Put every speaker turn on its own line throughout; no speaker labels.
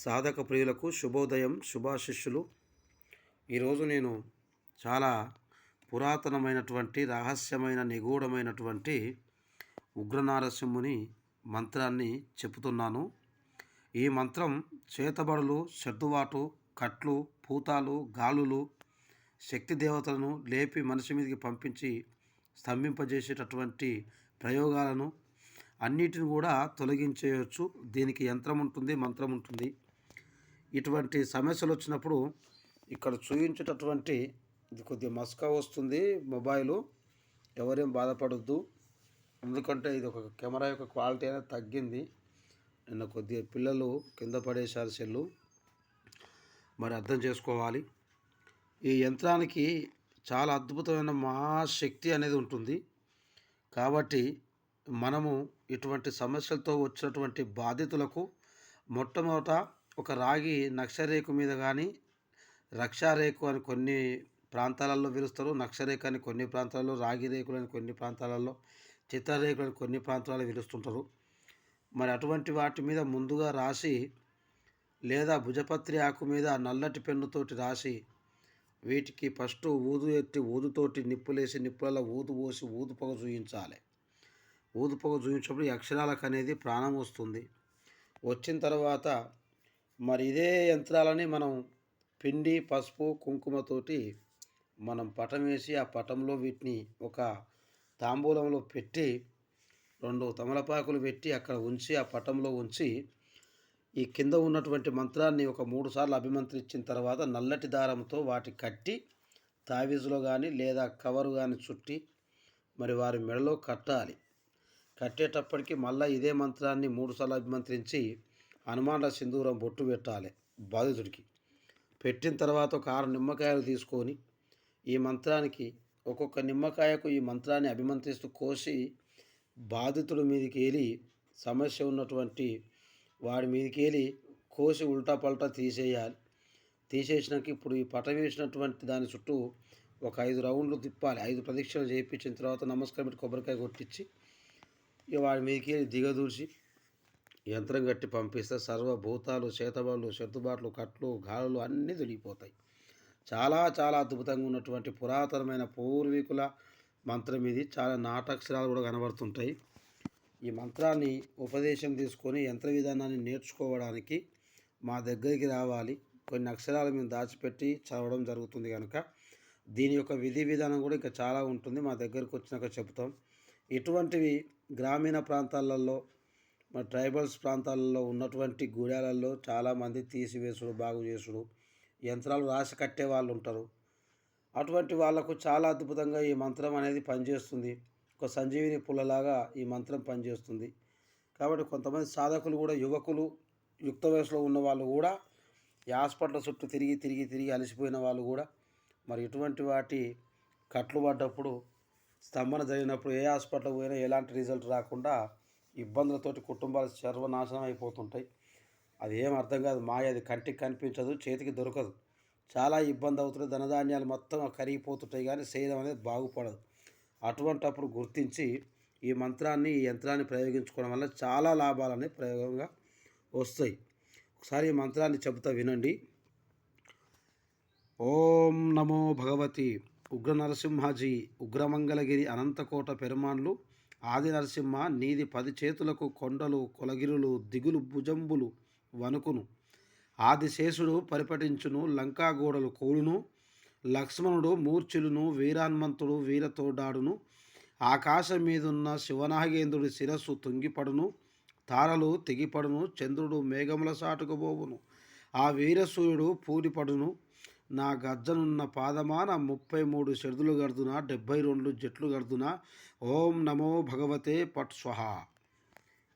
సాధక ప్రియులకు శుభోదయం శుభాశిష్యులు. ఈరోజు నేను చాలా పురాతనమైనటువంటి రహస్యమైన నిగూఢమైనటువంటి ఉగ్రనారసింహుని మంత్రాన్ని చెబుతున్నాను. ఈ మంత్రం చేతబడులు సర్దుబాటు కట్లు పూతాలు గాలులు శక్తి దేవతలను లేపి మనిషి మీదకి పంపించి స్తంభింపజేసేటటువంటి ప్రయోగాలను అన్నిటిని కూడా తొలగించేయచ్చు. దీనికి యంత్రం ఉంటుంది మంత్రం ఉంటుంది. ఇటువంటి సమస్యలు వచ్చినప్పుడు ఇక్కడ చూపించేటటువంటి ఇది కొద్దిగా మస్కా వస్తుంది మొబైలు. ఎవరేం బాధపడద్దు. ఎందుకంటే ఇది ఒక కెమెరా యొక్క క్వాలిటీ అనేది తగ్గింది. నిన్న కొద్దిగా పిల్లలు కింద పడేశారు సెల్లు. మరి అర్థం చేసుకోవాలి. ఈ యంత్రానికి చాలా అద్భుతమైన మహాశక్తి అనేది ఉంటుంది. కాబట్టి మనము ఇటువంటి సమస్యలతో వచ్చినటువంటి బాధితులకు మొట్టమొదట ఒక రాగి నక్షరేకు మీద కానీ రక్షారేకు అని కొన్ని ప్రాంతాలలో పిలుస్తారు నక్షరేఖ అని కొన్ని ప్రాంతాలలో రాగి రేకులు అని కొన్ని ప్రాంతాలలో చిత్రరేకులు అని కొన్ని ప్రాంతాలలో పిలుస్తుంటారు మరి అటువంటి వాటి మీద ముందుగా రాసి లేదా భుజపత్రి ఆకు మీద నల్లటి పెన్నుతోటి రాసి వీటికి ఫస్ట్ ఊదు ఎత్తి ఊదుతోటి నిప్పులేసి నిప్పులలో ఊదు పోసి ఊదు పొగ చూయించాలి ఊదు పొగ చూపించినప్పుడు అక్షరాలకు అనేది ప్రాణం వస్తుంది. వచ్చిన తర్వాత మరి ఇదే యంత్రాలని మనం పిండి పసుపు కుంకుమతోటి మనం పటం వేసి ఆ పటంలో వీటిని ఒక తాంబూలంలో పెట్టి రెండు తమలపాకులు పెట్టి అక్కడ ఉంచి ఆ పటంలో ఉంచి ఈ కింద ఉన్నటువంటి మంత్రాన్ని ఒక మూడు సార్లు అభిమంత్రించిన తర్వాత నల్లటి దారంతో వాటి కట్టి తావీజులో కానీ లేదా కవరు కానీ చుట్టి మరి వారి మెడలో కట్టాలి. కట్టేటప్పటికి మళ్ళీ ఇదే మంత్రాన్ని మూడుసార్లు అభిమంత్రించి హనుమానుల సింధూరం బొట్టు పెట్టాలి బాధితుడికి. పెట్టిన తర్వాత ఒక ఆరు నిమ్మకాయలు తీసుకొని ఈ మంత్రానికి ఒక్కొక్క నిమ్మకాయకు ఈ మంత్రాన్ని అభిమంత్రిస్తూ కోసి బాధితుడి మీదకి వెళ్ళి సమస్య ఉన్నటువంటి వాడి మీదకి వెళ్ళి కోసి ఉల్టా పల్టా తీసేయాలి. తీసేసినాక ఇప్పుడు ఈ పట వేసినటువంటి దాని చుట్టూ ఒక ఐదు రౌండ్లు తిప్పాలి. ఐదు ప్రదక్షిణలు చేయించిన తర్వాత నమస్కారం పెట్టి కొబ్బరికాయ కొట్టించి ఇక వాడి మీదకి వెళ్ళి దిగదూర్చి యంత్రం కట్టి పంపిస్తే సర్వభూతాలు చేతబడులు శతుబాట్లు కట్లు గాలులు అన్నీ తొలిగిపోతాయి. చాలా చాలా అద్భుతంగా ఉన్నటువంటి పురాతనమైన పూర్వీకుల మంత్రం ఇది. చాలా నాటక్షరాలు కూడా కనబడుతుంటాయి. ఈ మంత్రాన్ని ఉపదేశం తీసుకొని యంత్ర విధానాన్ని నేర్చుకోవడానికి మా దగ్గరికి రావాలి. కొన్ని అక్షరాలు మేము దాచిపెట్టి చదవడం జరుగుతుంది కనుక. దీని యొక్క విధి విధానం కూడా ఇంకా చాలా ఉంటుంది. మా దగ్గరకు వచ్చినాక చెప్తాం ఇటువంటివి గ్రామీణ ప్రాంతాలలో మన ట్రైబల్స్ ప్రాంతాలలో ఉన్నటువంటి గుడాలలో చాలామంది తీసివేసుడు బాగు చేసుడు యంత్రాలు రాసి కట్టే వాళ్ళు ఉంటారు. అటువంటి వాళ్ళకు చాలా అద్భుతంగా ఈ మంత్రం అనేది పనిచేస్తుంది. ఒక సంజీవిని పుల్లలాగా ఈ మంత్రం పనిచేస్తుంది. కాబట్టి కొంతమంది సాధకులు కూడా యువకులు యుక్త వయసులో ఉన్న వాళ్ళు కూడా ఈ హాస్పిటల్ చుట్టూ తిరిగి తిరిగి తిరిగి అలసిపోయిన వాళ్ళు కూడా మరి ఇటువంటి వాటి కట్లు పడ్డప్పుడు స్తంభన జరిగినప్పుడు ఏ హాస్పిటల్ పోయినా ఎలాంటి రిజల్ట్ రాకుండా ఇబ్బందులతోటి కుటుంబాలు సర్వనాశనం అయిపోతుంటాయి. అది ఏం అర్థం కాదు. మాయ అది కంటికి కనిపించదు చేతికి దొరకదు. చాలా ఇబ్బంది అవుతుంది. ధనధాన్యాలు మొత్తం కరిగిపోతుంటాయి కానీ చేయడం అనేది బాగుపడదు. అటువంటప్పుడు గుర్తించి ఈ మంత్రాన్ని ఈ యంత్రాన్ని ప్రయోగించుకోవడం వల్ల చాలా లాభాలనే ప్రయోగంగా వస్తాయి. ఒకసారి ఈ మంత్రాన్ని చెబుతా వినండి. ఓం నమో భగవతి. ఉగ్ర నరసింహాజీ ఉగ్రమంగళగిరి అనంతకోట పెరుమాన్లు ఆది నరసింహ నీది పది చేతులకు కొండలు కొలగిరులు దిగులు భుజంబులు వణుకును. ఆదిశేషుడు పరిపటించును లంకా గోడలు కూలును. లక్ష్మణుడు మూర్ఛులును వీరాన్మంతుడు వీరతోడాడును. ఆకాశం మీదున్న శివనాగేంద్రుడి శిరస్సు తుంగిపడును. తారలు తెగిపడును చంద్రుడు మేఘముల సాటుకుపోవును ఆ వీరసూర్యుడు పూరిపడును నా గజ్జనున్న పాదమాన ముప్పై మూడు షెడులు గర్దున డెబ్భై రెండు జట్లు గర్దున ఓం నమో భగవతే పట్ స్వహ.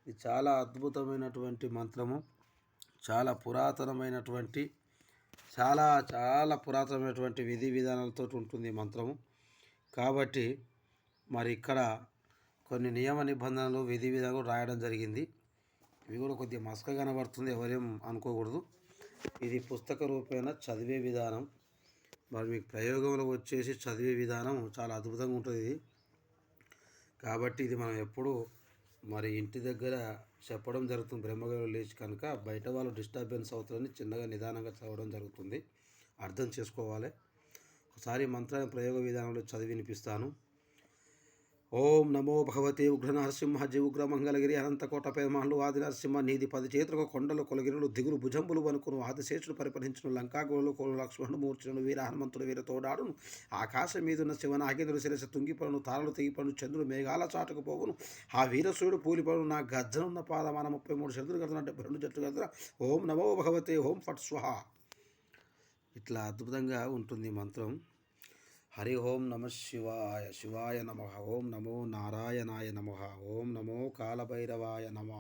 ఇది చాలా అద్భుతమైనటువంటి మంత్రము చాలా పురాతనమైనటువంటి చాలా చాలా పురాతనమైనటువంటి విధి విధానాలతో ఉంటుంది మంత్రము. కాబట్టి మరి ఇక్కడ కొన్ని నియమ నిబంధనలు విధి విధానాలు రాయడం జరిగింది. ఇవి కూడా కొద్దిగా మసక కనబడుతుంది ఎవరేం అనుకోకూడదు. ఇది పుస్తక రూపేణ చదివే విధానం. మరి మీకు ప్రయోగంలో వచ్చేసి చదివే విధానం చాలా అద్భుతంగా ఉంటుంది ఇది. కాబట్టి ఇది మనం ఎప్పుడూ మరి ఇంటి దగ్గర చెప్పడం జరుగుతుంది. బ్రహ్మగారు లేచి కనుక బయట వాళ్ళు డిస్టర్బెన్స్ అవుతుందని చిన్నగా నిదానంగా చదవడం జరుగుతుంది. అర్థం చేసుకోవాలి. ఒకసారి మంత్రాన్ని ప్రయోగ విధానంలో చదివి వినిపిస్తాను. ఓం నమో భగవతే ఉగ్ర నరసింహ జి మంగళగిరి అనంతకోట పెరుమాళ్ళు ఆది నరసింహ నీది పది చేతులకు కొండలు కొలగిరులు దిగులు భుజంబులు వనుకును ఆదిశేషుడు పరిపరించును లంకాగోలు కోలు లక్ష్మణుడు మూర్చును వీర హనుమంతుడు వీర తోడాడును ఆకాశం మీదున్న శివ నాగేంద్రుడు శిరస తుంగిపడును తారలు తెగిపడును చంద్రుడు మేఘాల చాటుకు పోగును ఆ వీరసూడు పూలిపడును నా గర్జనున్న పాదమాన ముప్పై మూడు చంద్రుడు గర్జన డెబ్బై రెండు జట్టు గర్జన ఓం నమో భగవతే ఓం ఫట్ స్వహ. ఇట్లా అద్భుతంగా ఉంటుంది మంత్రం. హరి ఓం నమ శివాయ శివాయ నమ ఓం నమో నారాయణాయ నమ ఓం నమో కాలభైరవాయ నమ.